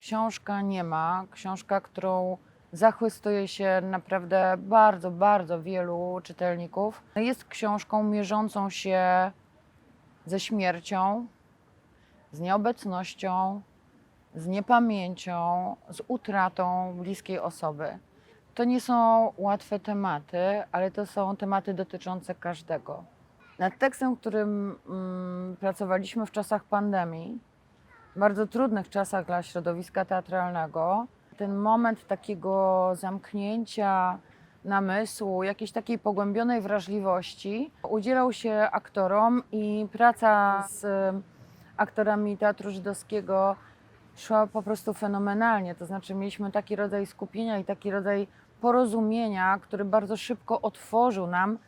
książka nie ma. Książka, którą zachwystuje się naprawdę bardzo, bardzo wielu czytelników. Jest książką mierzącą się ze śmiercią, z nieobecnością, z niepamięcią, z utratą bliskiej osoby. To nie są łatwe tematy, ale to są tematy dotyczące każdego. Nad tekstem, którym mm, pracowaliśmy w czasach pandemii, bardzo trudnych czasach dla środowiska teatralnego, ten moment takiego zamknięcia namysłu, jakiejś takiej pogłębionej wrażliwości, udzielał się aktorom i praca z aktorami Teatru Żydowskiego szła po prostu fenomenalnie. To znaczy, mieliśmy taki rodzaj skupienia i taki rodzaj porozumienia, który bardzo szybko otworzył nam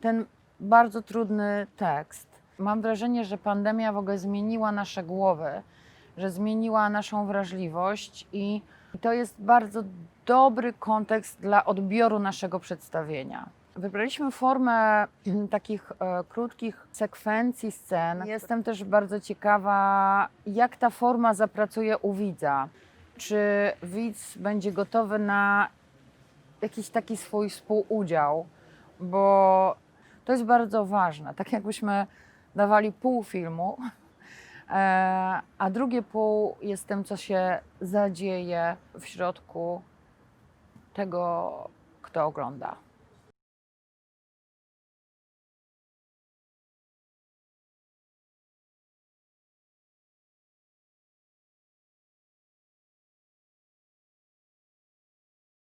ten bardzo trudny tekst. Mam wrażenie, że pandemia w ogóle zmieniła nasze głowy, że zmieniła naszą wrażliwość i to jest bardzo dobry kontekst dla odbioru naszego przedstawienia. Wybraliśmy formę takich e, krótkich sekwencji scen. Jestem też bardzo ciekawa, jak ta forma zapracuje u widza. Czy widz będzie gotowy na jakiś taki swój współudział, bo to jest bardzo ważne. Tak jakbyśmy dawali pół filmu, a drugie pół jest tym, co się zadzieje w środku tego, kto ogląda.